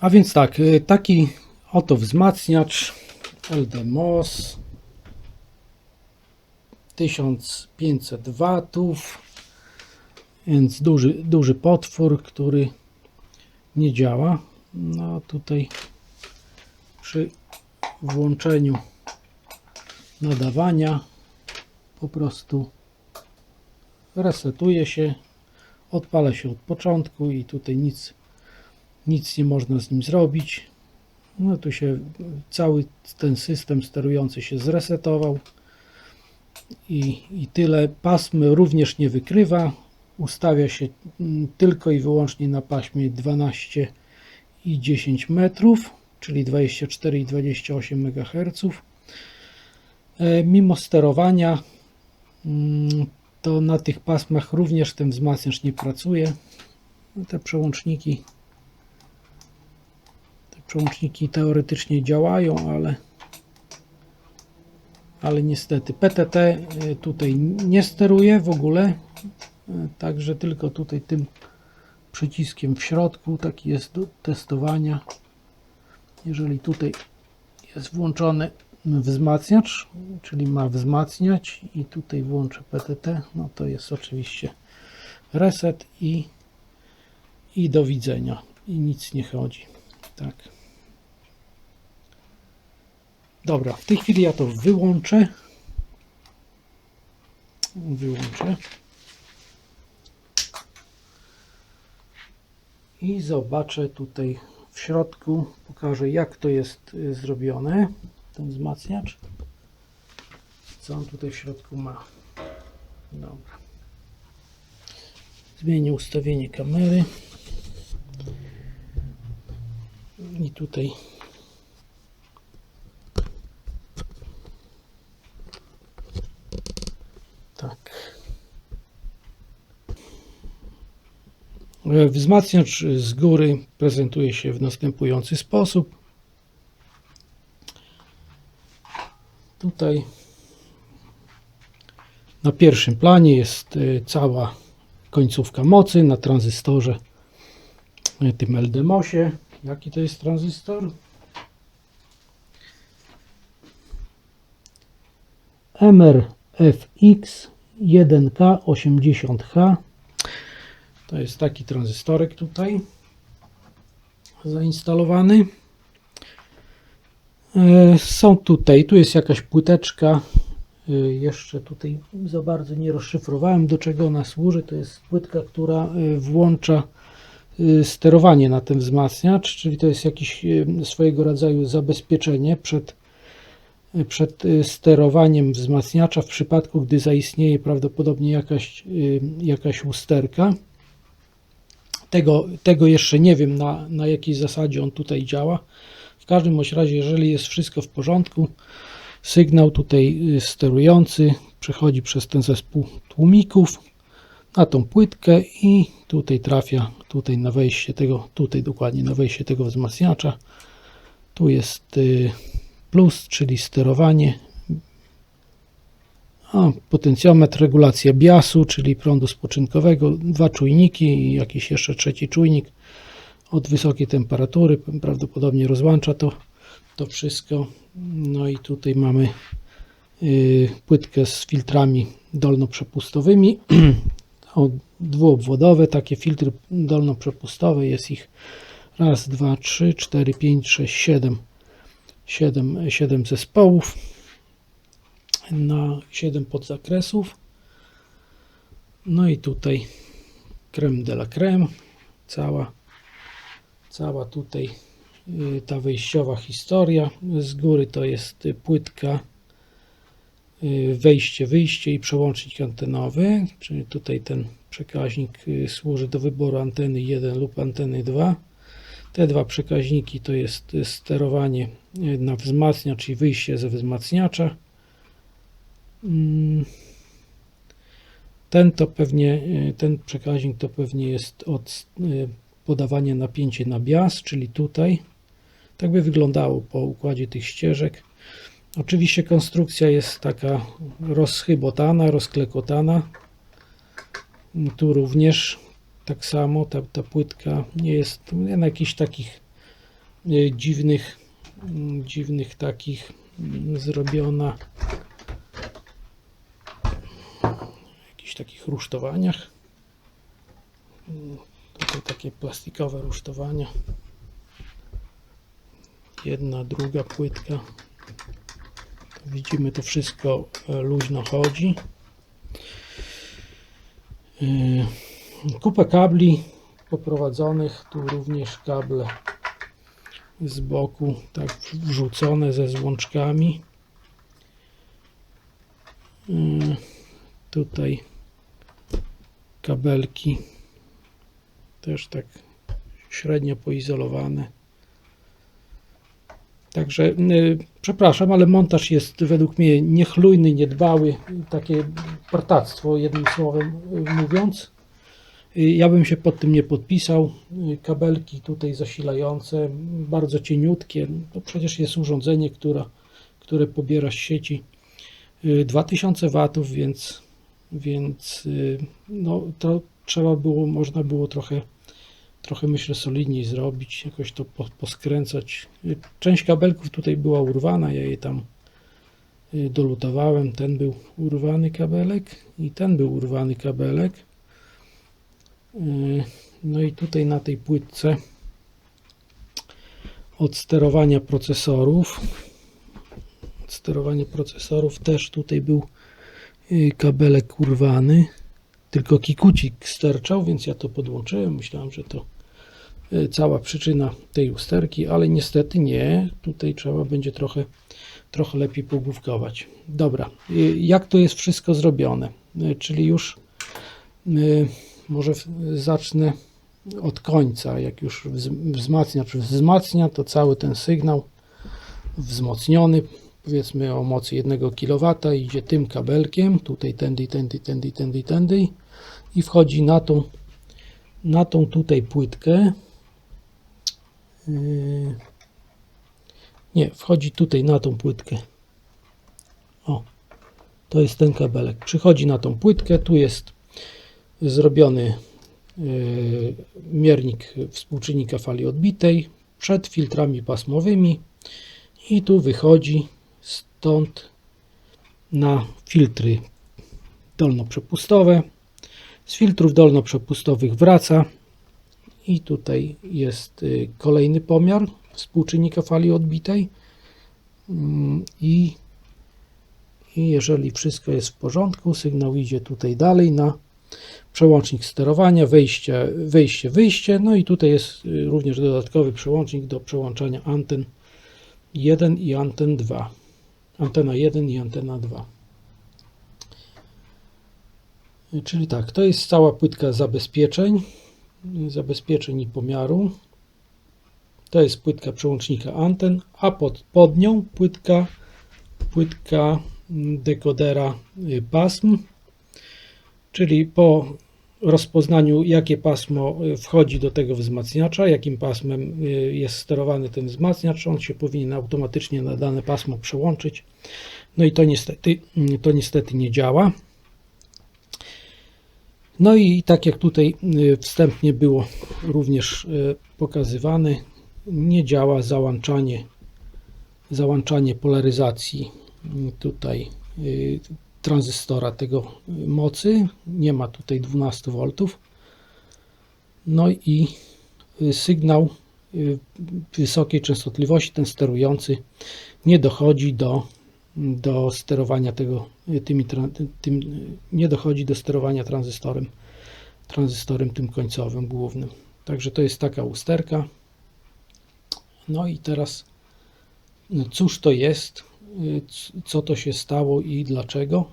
A więc tak, y, taki oto wzmacniacz LDMOS 1500 watów, więc duży, duży potwór, który nie działa. No tutaj przy włączeniu nadawania po prostu resetuje się, odpala się od początku i tutaj nic, nic nie można z nim zrobić. No tu się cały ten system sterujący się zresetował i, i tyle. Pasm również nie wykrywa. Ustawia się mm, tylko i wyłącznie na paśmie 12 i 10 metrów, czyli 24 i 28 MHz. E, Mimo sterowania mm, to na tych pasmach również ten wzmacniacz nie pracuje. Te przełączniki przełączniki teoretycznie działają, ale ale niestety PTT y, tutaj nie steruje w ogóle, y, także tylko tutaj tym przyciskiem w środku, taki jest do testowania. Jeżeli tutaj jest włączony wzmacniacz, czyli ma wzmacniać i tutaj włączę PTT, no to jest oczywiście reset i, i do widzenia i nic nie chodzi. Tak. Dobra, w tej chwili ja to wyłączę. Wyłączę. I zobaczę tutaj w środku, pokażę jak to jest y, zrobione, ten wzmacniacz. Co on tutaj w środku ma. Dobra. Zmienię ustawienie kamery. I tutaj Wzmacniacz z góry prezentuje się w następujący sposób. Tutaj na pierwszym planie jest e, cała końcówka mocy na tranzystorze e, tym LDMOSie. Jaki to jest tranzystor? MRFX 1K80H. To jest taki tranzystorek tutaj zainstalowany. E, Są tutaj, tu jest jakaś płyteczka. E, Jeszcze tutaj za bardzo nie rozszyfrowałem, do czego ona służy. To jest płytka, która e, włącza sterowanie na ten wzmacniacz, czyli to jest jakieś e, swojego rodzaju zabezpieczenie przed przed sterowaniem wzmacniacza w przypadku, gdy zaistnieje prawdopodobnie jakaś, jakaś usterka. Tego, tego jeszcze nie wiem na, na jakiej zasadzie on tutaj działa. W każdym bądź razie, jeżeli jest wszystko w porządku, sygnał tutaj y, sterujący przechodzi przez ten zespół tłumików na tą płytkę i tutaj trafia tutaj na wejście tego, tutaj dokładnie na wejście tego wzmacniacza. Tu jest y, plus, czyli sterowanie. A, potencjometr, regulacja biasu, czyli prądu spoczynkowego, dwa czujniki i jakiś jeszcze trzeci czujnik od wysokiej temperatury. Prawdopodobnie rozłącza to, to wszystko. No i tutaj mamy y, płytkę z filtrami dolnoprzepustowymi. o, dwuobwodowe, takie filtry dolnoprzepustowe. Jest ich raz, dwa, trzy, cztery, pięć, sześć, siedem 7, 7 zespołów na 7 podzakresów. No i tutaj creme de la creme, cała, cała tutaj y, ta wejściowa historia. Z góry to jest y, płytka y, wejście, wyjście i przełącznik antenowy, czyli tutaj ten przekaźnik służy do wyboru anteny 1 lub anteny 2. Te dwa przekaźniki to jest sterowanie na wzmacniacz, czyli wyjście ze wzmacniacza. Mm. Ten to pewnie, ten przekaźnik to pewnie jest od podawania napięcia na bias, czyli tutaj. Tak by wyglądało po układzie tych ścieżek. Oczywiście konstrukcja jest taka rozchybotana, rozklekotana. Tu również tak samo ta, ta płytka nie jest na jakichś takich e, dziwnych, mm, dziwnych takich mm, zrobiona. Jakichś takich rusztowaniach. Tutaj takie plastikowe rusztowania. Jedna, druga płytka. Widzimy, to wszystko e, luźno chodzi. Yy, Kupę kabli poprowadzonych, tu również kable z boku, tak wrzucone ze złączkami. Yy, Tutaj kabelki też tak średnio poizolowane. Także y, przepraszam, ale montaż jest według mnie niechlujny, niedbały, takie partactwo jednym słowem y, mówiąc. Y, Ja bym się pod tym nie podpisał. Y, Kabelki tutaj zasilające, bardzo cieniutkie. To przecież jest urządzenie, które, które pobiera z sieci y, 2000 watów, więc, więc y, no, to trzeba było, można było trochę trochę myślę solidniej zrobić, jakoś to po- poskręcać. Y, Część kabelków tutaj była urwana, ja je tam y, dolutowałem. Ten był urwany kabelek i ten był urwany kabelek. No i tutaj na tej płytce od sterowania procesorów. Od sterowania procesorów też tutaj był kabelek urwany. Tylko kikucik sterczał, więc ja to podłączyłem. Myślałem, że to y, cała przyczyna tej usterki, ale niestety nie. Tutaj trzeba będzie trochę, trochę lepiej pogłówkować. Dobra, y, jak to jest wszystko zrobione? Y, Czyli już y, może zacznę od końca. Jak już wz- wzmacnia, czy wzmacnia, to cały ten sygnał wzmocniony, powiedzmy o mocy 1 kW, idzie tym kabelkiem, tutaj tędy, tędy, tędy, tędy, tędy i wchodzi na tą, na tą tutaj płytkę. Yy, Nie, wchodzi tutaj na tą płytkę. O, to jest ten kabelek. Przychodzi na tą płytkę, tu jest zrobiony yy, miernik współczynnika fali odbitej przed filtrami pasmowymi i tu wychodzi stąd na filtry dolnoprzepustowe. Z filtrów dolnoprzepustowych wraca i tutaj jest y, kolejny pomiar współczynnika fali odbitej Mm, i, i jeżeli wszystko jest w porządku, sygnał idzie tutaj dalej na przełącznik sterowania, wejście, wejście, wyjście, no i tutaj jest y, również dodatkowy przełącznik do przełączania anten 1 i anten 2. Antena 1 i antena 2. Czyli tak, to jest cała płytka zabezpieczeń, zabezpieczeń i pomiaru. To jest płytka przełącznika anten, a pod, pod nią płytka, płytka dekodera y, pasm, czyli po rozpoznaniu jakie pasmo y, wchodzi do tego wzmacniacza, jakim pasmem y, jest sterowany ten wzmacniacz, on się powinien automatycznie na dane pasmo przełączyć. No i to niestety, mm, to niestety nie działa. No i tak jak tutaj y, wstępnie było również pokazywane, nie działa załączanie, załączanie polaryzacji y, tutaj tranzystora tego mocy. Nie ma tutaj 12 V. No i y, sygnał y, wysokiej częstotliwości, ten sterujący, nie dochodzi do, do sterowania tego, y, tymi, tym, nie dochodzi do sterowania tranzystorem, tranzystorem tym końcowym, głównym. Także to jest taka usterka. No i teraz, y, cóż to jest, co to się stało i dlaczego?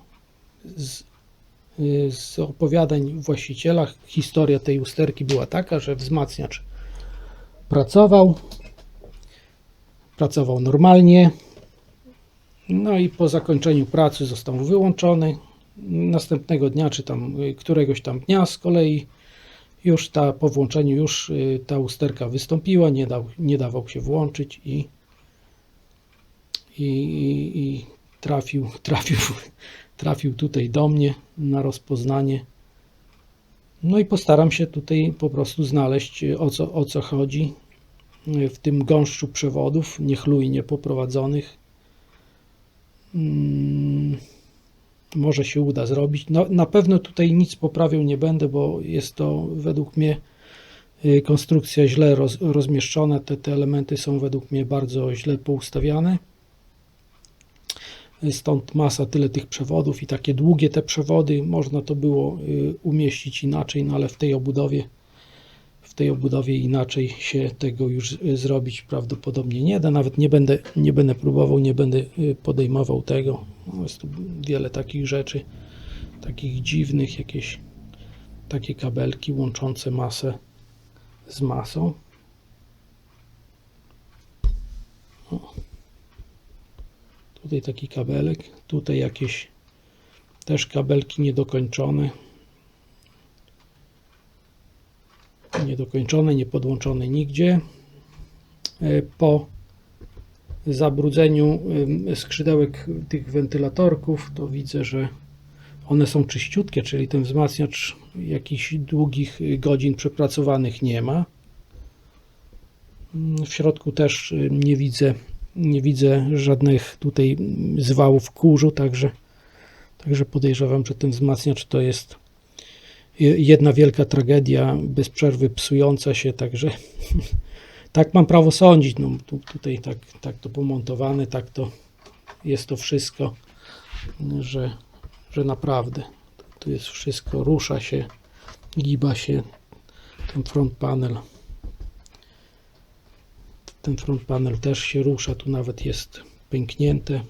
Z, y, z opowiadań właściciela historia tej usterki była taka, że wzmacniacz pracował, pracował normalnie, no i po zakończeniu pracy został wyłączony. Następnego dnia, czy tam y, któregoś tam dnia z kolei już ta, po włączeniu już y, ta usterka wystąpiła, nie, dał, nie dawał się włączyć i, i, i, i trafił, trafił, trafił tutaj do mnie na rozpoznanie No i postaram się tutaj po prostu znaleźć y, o co, o co chodzi y, w tym gąszczu przewodów niechlujnie poprowadzonych. Mm, Może się uda zrobić. No, na pewno tutaj nic poprawiał nie będę, bo jest to według mnie y, konstrukcja źle roz, rozmieszczona. Te, te elementy są według mnie bardzo źle poustawiane. Stąd masa tyle tych przewodów i takie długie te przewody. Można to było y, umieścić inaczej, no ale w tej obudowie w tej obudowie inaczej się tego już y, zrobić prawdopodobnie nie da. Nawet nie będę, nie będę próbował, nie będę y, podejmował tego. No, jest tu wiele takich rzeczy, takich dziwnych, jakieś takie kabelki łączące masę z masą. Tutaj taki kabelek, tutaj jakieś też kabelki niedokończone. Niedokończone, niepodłączone nigdzie. E, Po zabrudzeniu skrzydełek tych wentylatorków to widzę, że one są czyściutkie, czyli ten wzmacniacz jakichś długich godzin przepracowanych nie ma. Mm, W środku też nie widzę, nie widzę żadnych tutaj zwałów kurzu, także, także podejrzewam, że ten wzmacniacz to jest je- jedna wielka tragedia, bez przerwy psująca się, także tak mam prawo sądzić. No, tu, tutaj tak, tak to pomontowane, tak to jest to wszystko, że, że naprawdę tu jest wszystko, rusza się, giba się ten front panel. Ten front panel też się rusza, tu nawet jest pęknięte.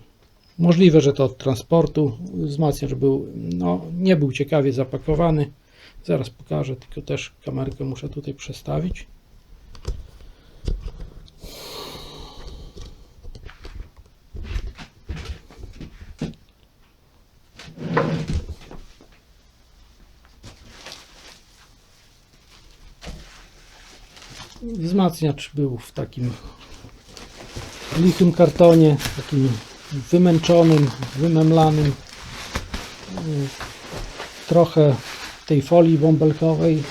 Możliwe, że to od transportu. Wzmacniacz był, no, nie był ciekawie zapakowany. Zaraz pokażę, tylko też kamerkę muszę tutaj przestawić. Wzmacniacz był w takim litym kartonie, takim wymęczonym, wymemlanym. Yy, Trochę tej folii bąbelkowej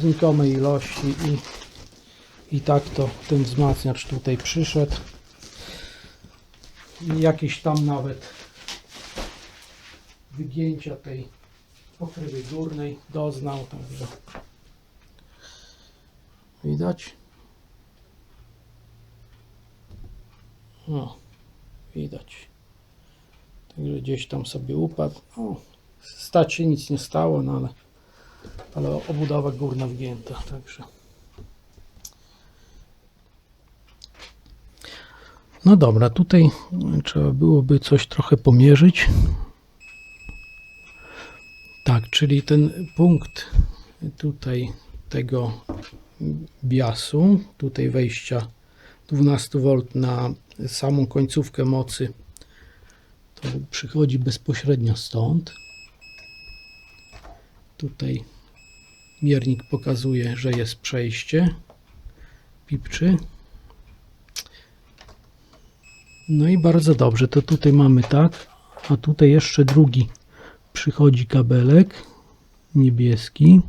znikomej ilości i, i tak to ten wzmacniacz tutaj przyszedł. Jakieś tam nawet wygięcia tej pokrywy górnej doznał, także Widać? O, widać. Także gdzieś tam sobie upadł. O, stać się nic nie stało, no ale, ale obudowa górna wgięta, także. No dobra, tutaj trzeba byłoby coś trochę pomierzyć. Tak, czyli ten punkt tutaj tego biasu, tutaj wejścia 12V na samą końcówkę mocy, to przychodzi bezpośrednio stąd. Tutaj miernik pokazuje, że jest przejście, pipczy. No i bardzo dobrze, to tutaj mamy tak, a tutaj jeszcze drugi przychodzi kabelek niebieski.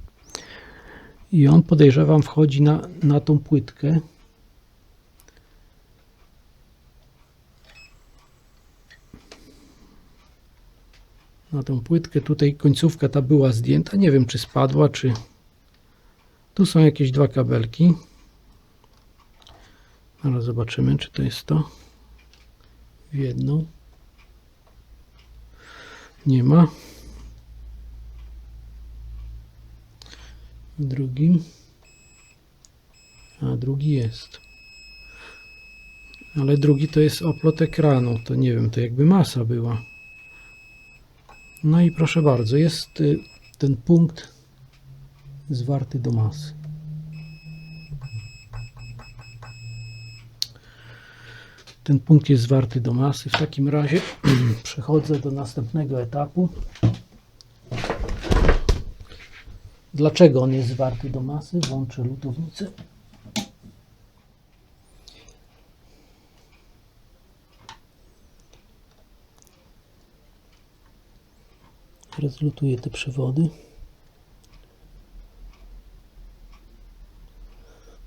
I on podejrzewam wchodzi na, na tą płytkę. Na tą płytkę tutaj końcówka ta była zdjęta. Nie wiem czy spadła, czy tu są jakieś dwa kabelki. Zaraz zobaczymy, czy to jest to. W jedną. Nie ma. Drugim, a drugi jest. Ale drugi to jest oplot ekranu, to nie wiem, to jakby masa była. No i proszę bardzo, jest y, ten punkt zwarty do masy. Ten punkt jest zwarty do masy. W takim razie przechodzę do następnego etapu. Dlaczego on jest zwarty do masy? Włączę lutownicę. Teraz te przewody.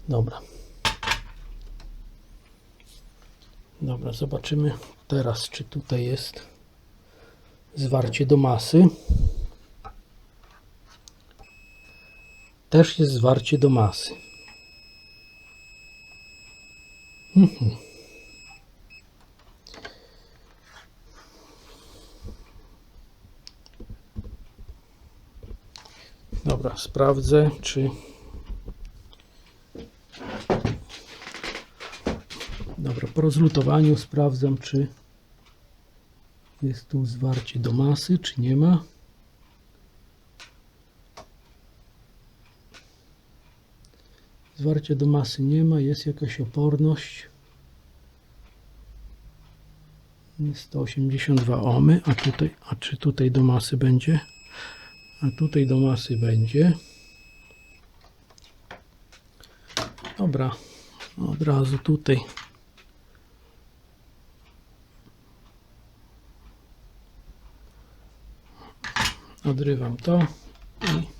Dobra. Dobra, zobaczymy teraz, czy tutaj jest zwarcie do masy. Też jest zwarcie do masy. Mhm. Dobra, sprawdzę, czy. Dobra, po rozlutowaniu sprawdzam, czy jest tu zwarcie do masy, czy nie ma. Zwarcia do masy nie ma, jest jakaś oporność. Jest 182 ohmy, a tutaj, a czy tutaj do masy będzie? A tutaj do masy będzie. Dobra, od razu tutaj. Odrywam to i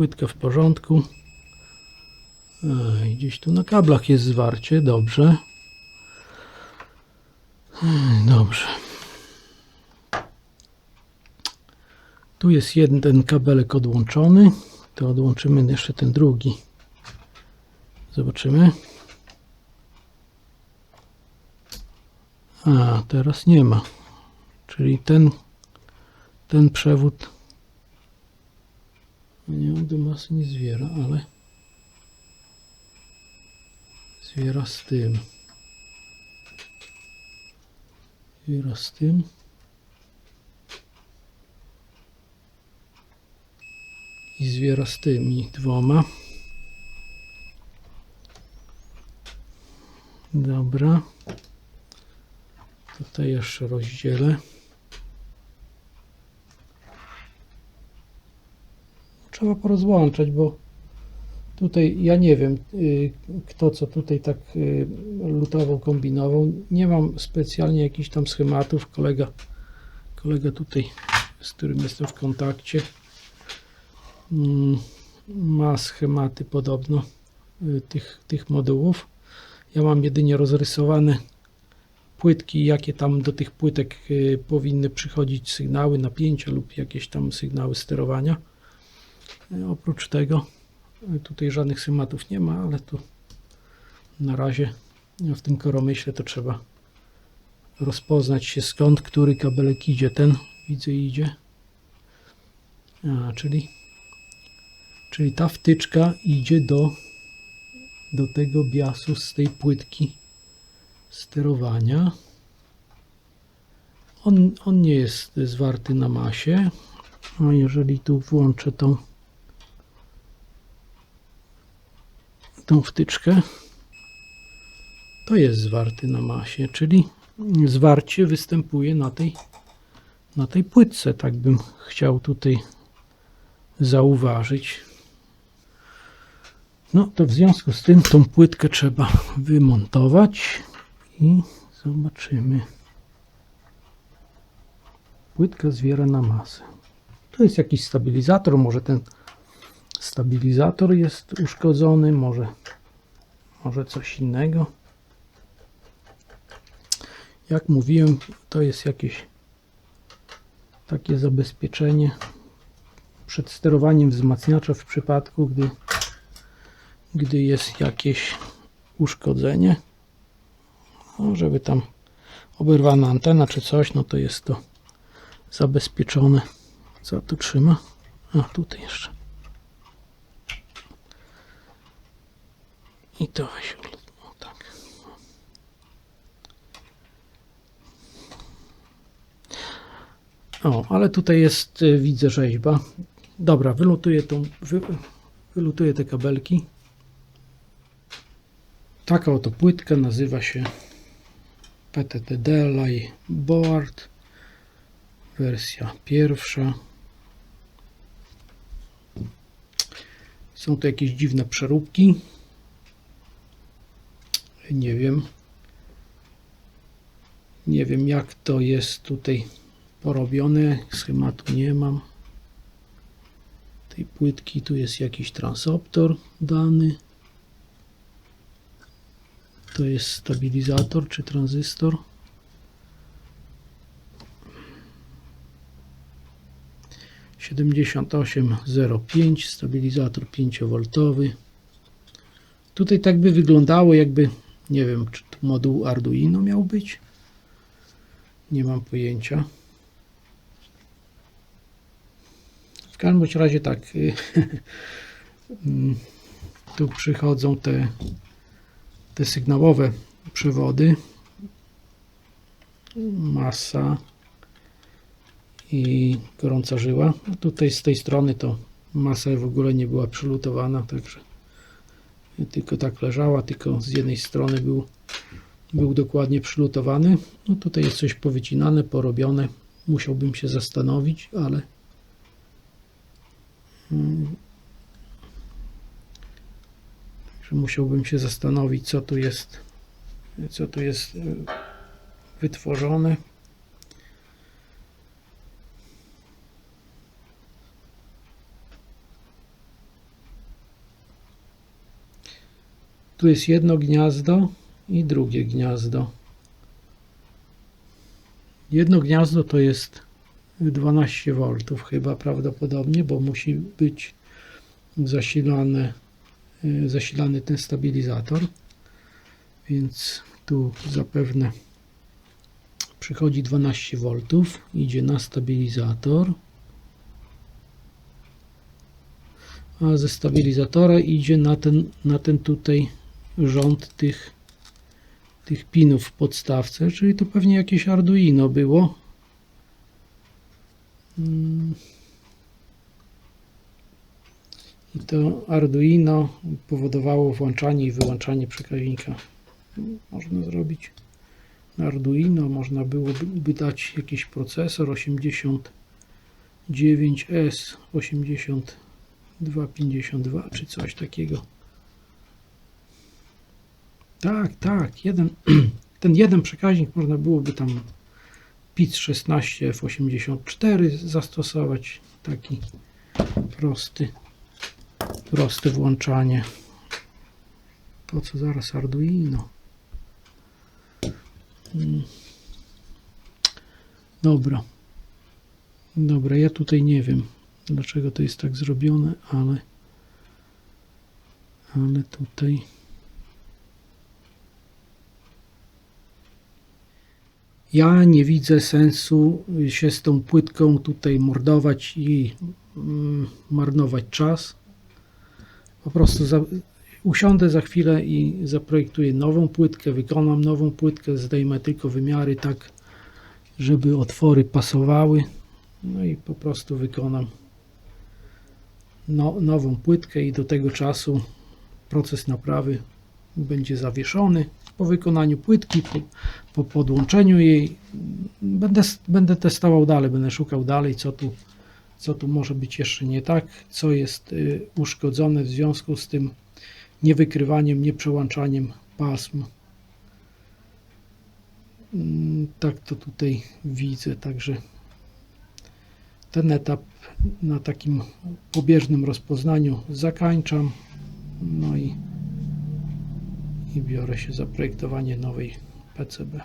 płytka w porządku. Ej, Gdzieś tu na kablach jest zwarcie, dobrze. Dobrze. Tu jest jeden kabelek odłączony. To odłączymy jeszcze ten drugi. Zobaczymy. A, teraz nie ma. Czyli ten, ten przewód nie, do masy nie zwiera, ale zwiera z tym. Zwiera z tym. I zwiera z tymi dwoma. Dobra. Tutaj jeszcze rozdzielę. Trzeba porozłączać, bo tutaj ja nie wiem, y, kto co tutaj tak y, lutował, kombinował. Nie mam specjalnie jakichś tam schematów. Kolega, kolega tutaj, z którym jestem w kontakcie, mm, ma schematy podobno y, tych, tych modułów. Ja mam jedynie rozrysowane płytki, jakie tam do tych płytek powinny przychodzić sygnały napięcia lub jakieś tam sygnały sterowania. Y, Oprócz tego y, tutaj żadnych schematów nie ma, ale tu na razie no, w tym koromyśle to trzeba rozpoznać się skąd, który kabelek idzie. Ten widzę idzie. A, czyli, czyli ta wtyczka idzie do, do tego biasu z tej płytki sterowania. On, on nie jest zwarty na masie. A jeżeli tu włączę tą, tą wtyczkę, to jest zwarty na masie, czyli zwarcie występuje na tej, na tej płytce. Tak bym chciał tutaj zauważyć. No to w związku z tym tą płytkę trzeba wymontować i zobaczymy. Płytka zwiera na masę. To jest jakiś stabilizator, może ten stabilizator jest uszkodzony, może, może coś innego. Jak mówiłem, to jest jakieś takie zabezpieczenie przed sterowaniem wzmacniacza w przypadku, gdy, gdy jest jakieś uszkodzenie. No, żeby tam oberwana antena czy coś, no to jest to zabezpieczone. Co tu trzyma? A tutaj jeszcze. I to weź. O, tak. O, ale tutaj jest, y, widzę rzeźba. Dobra, wylutuję tą, wy, wylutuję te kabelki. Taka oto płytka nazywa się PTT Delay Board. Wersja pierwsza. Są tu jakieś dziwne przeróbki. Nie wiem. Nie wiem jak to jest tutaj porobione. Schematu nie mam. Tej płytki tu jest jakiś transoptor dany. To jest stabilizator czy tranzystor. Siedemdziesiąt osiem zero pięć stabilizator 5V. Tutaj tak by wyglądało, jakby nie wiem, czy to moduł Arduino miał być. Nie mam pojęcia. W każdym razie tak. y, mm, Tu przychodzą te, te sygnałowe przewody. Masa i gorąca żyła. A tutaj z tej strony to masa w ogóle nie była przylutowana, także tylko tak leżała, tylko z jednej strony był, był dokładnie przylutowany. No tutaj jest coś powycinane, porobione. Musiałbym się zastanowić, ale mm, że musiałbym się zastanowić, co tu jest, co tu jest y, wytworzone. Tu jest jedno gniazdo i drugie gniazdo. Jedno gniazdo to jest 12 V chyba prawdopodobnie, bo musi być zasilane, y, zasilany ten stabilizator. Więc tu zapewne przychodzi 12 V, idzie na stabilizator. A ze stabilizatora idzie na ten, na ten tutaj rząd tych, tych pinów w podstawce, czyli to pewnie jakieś Arduino było. Mm. I to Arduino powodowało włączanie i wyłączanie przekaźnika. Można zrobić na Arduino, można byłoby dać jakiś procesor 89S 8252 czy coś takiego. Tak, tak, jeden, ten jeden przekaźnik można byłoby tam PIC 16 F84 zastosować, taki prosty, proste włączanie. Po co zaraz Arduino? Mm. Dobra. Dobra, ja tutaj nie wiem, dlaczego to jest tak zrobione, ale ale tutaj Ja nie widzę sensu się z tą płytką tutaj mordować i mm, marnować czas. Po prostu za, usiądę za chwilę i zaprojektuję nową płytkę, wykonam nową płytkę, zdejmę tylko wymiary tak, żeby otwory pasowały. No i po prostu wykonam no, nową płytkę i do tego czasu proces naprawy będzie zawieszony. Po wykonaniu płytki, po, po podłączeniu jej będę, będę testował dalej, będę szukał dalej, co tu, co tu może być jeszcze nie tak, co jest y, uszkodzone w związku z tym niewykrywaniem, nieprzełączaniem pasm. Mm, Tak to tutaj widzę, także ten etap na takim pobieżnym rozpoznaniu zakończam. No i i biorę się za projektowanie nowej PCB.